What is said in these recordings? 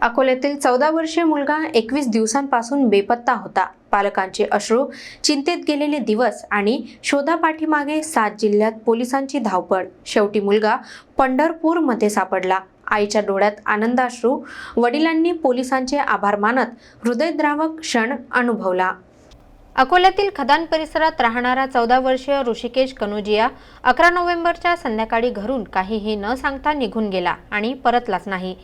अकोल्यातील चौदा वर्षीय मुलगा एकवीस दिवसांपासून बेपत्ता होता. पालकांचे अश्रू चिंतेत गेलेले दिवस आणि शोधापाठीमागे सात जिल्ह्यात पोलिसांची धावपळ. शेवटी मुलगा पंढरपूरमध्ये सापडला. आईच्या डोळ्यात आनंदाश्रू वडिलांनी पोलिसांचे आभार मानत हृदयद्रावक क्षण अनुभवला. अकोल्यातील खदान परिसरात राहणारा चौदा वर्षीय ऋषिकेश कनोजिया अकरा नोव्हेंबरच्या संध्याकाळी घरून काहीही न सांगता निघून गेला आणि परतलाच नाही.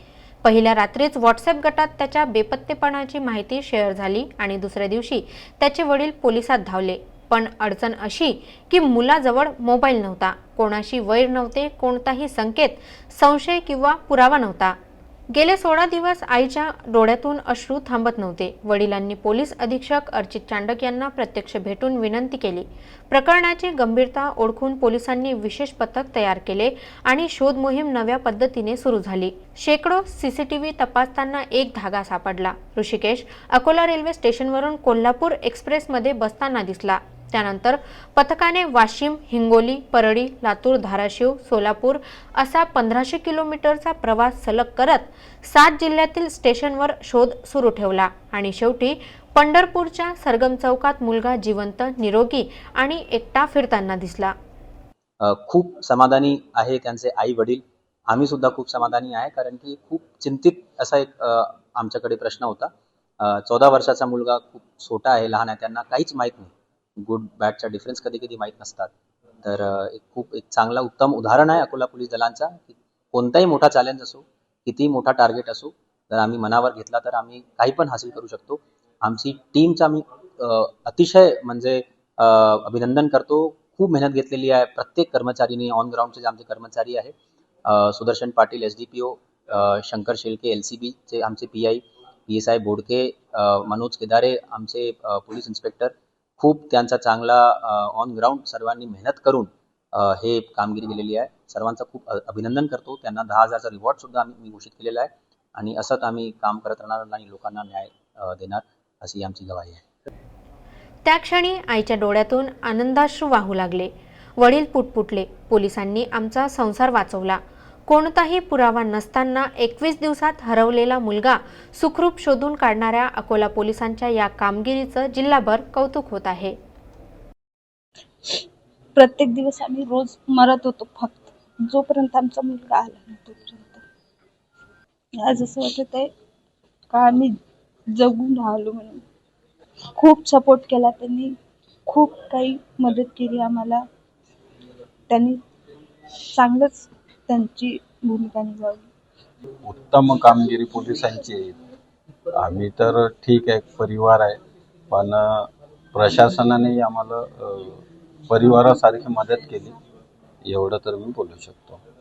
पहिल्या रात्रीच व्हॉट्सअप गटात त्याच्या बेपत्तेपणाची माहिती शेअर झाली आणि दुसऱ्या दिवशी त्याचे वडील पोलिसात धावले. पण अडचण अशी की मुलाजवळ मोबाईल नव्हता. कोणाशी वैर नव्हते कोणताही संकेत संशय किंवा पुरावा नव्हता. गेले सोळा दिवस आईच्या डोळ्यातून अश्रू थांबत नव्हते. वडिलांनी पोलीस अधीक्षक अर्चित चांडक यांना प्रत्यक्ष भेटून विनंती केली. प्रकरणाची गंभीरता ओळखून पोलिसांनी विशेष पथक तयार केले आणि शोध मोहीम नव्या पद्धतीने सुरू झाली. शेकडो सीसीटीव्ही तपासताना एक धागा सापडला. ऋषिकेश अकोला रेल्वे स्टेशनवरून कोल्हापूर एक्सप्रेसमध्ये बसताना दिसला. त्यानंतर पथकाने वाशिम हिंगोली परळी लातूर धाराशिव सोलापूर असा पंधराशे किलोमीटरचा प्रवास सलग करत सात जिल्ह्यातील स्टेशनवर शोध सुरू ठेवला. आणि शेवटी पंढरपूरच्या सरगम चौकात मुलगा जिवंत निरोगी आणि एकटा फिरताना दिसला. खूप समाधानी आहे त्यांचे आई वडील आम्ही सुद्धा खूप समाधानी आहे कारण की खूप चिंतित असा एक आमच्याकडे प्रश्न होता. चौदा वर्षाचा मुलगा खूप छोटा आहे लहान आहे त्यांना काहीच माहीत नाही. गुड बॅडचा डिफरन्स कधी कधी माहीत नसतात. तर एक खूप एक चांगला उत्तम उदाहरण आहे अकोला पोलीस दलांचा की कोणताही मोठा चॅलेंज असो कितीही मोठा टार्गेट असो जर आम्ही मनावर घेतला तर आम्ही काही पण हासिल करू शकतो. आमची टीमचा मी अतिशय म्हणजे अभिनंदन करतो. खूप मेहनत घेतलेली आहे प्रत्येक कर्मचारीने ऑन ग्राउंडचे जे आमचे कर्मचारी आहे Sudarshan Patil S D P O Shankar Shelke L C बीचे आमचे P I P S I Bodke Manoj Kedare आमचे पोलीस इन्स्पेक्टर खूप त्यांचा चांगला ऑन ग्राउंड सर्वांनी मेहनत करून हे कामगिरी केलेली आहे. सर्वांचं खूप अभिनंदन करतो. त्यांना दहा हजारचा रिवॉर्ड सुद्धा आम्ही मी घोषित केलेला आहे. आणि असंच आम्ही काम करत राहणार आणि लोकांना न्याय देणार अशी आमची गवाही आहे. त्या क्षणी आईच्या डोळ्यातून आनंदाश्रू वाहू लागले. वडील पुटपुटले. पोलिसांनी आमचा संसार वाचवला. कोणताही पुरावा नसताना एकवीस दिवसात हरवलेला मुलगा सुखरूप शोधून काढणाऱ्या अकोला पोलिसांच्या या कामगिरीचं जिल्हाभर कौतुक होत आहे. प्रत्येक दिवस आम्ही रोज मरत होतो फक्त. जोपर्यंत आमचा मुलगा आला नाही तोपर्यंत. आज असं वाटत आहे का आम्ही जगून राहिलो म्हणून. खूप सपोर्ट केला त्यांनी. खूप काही मदत केली आम्हाला. त्यांनी चांगलंच त्यांची भूमिका निभावली. उत्तम कामगिरी पोलिसांची आहे. आम्ही तर ठीक आहे परिवार आहे. पण प्रशासनाने आम्हाला परिवारासारखी मदत केली. एवढं तर मी बोलू शकतो.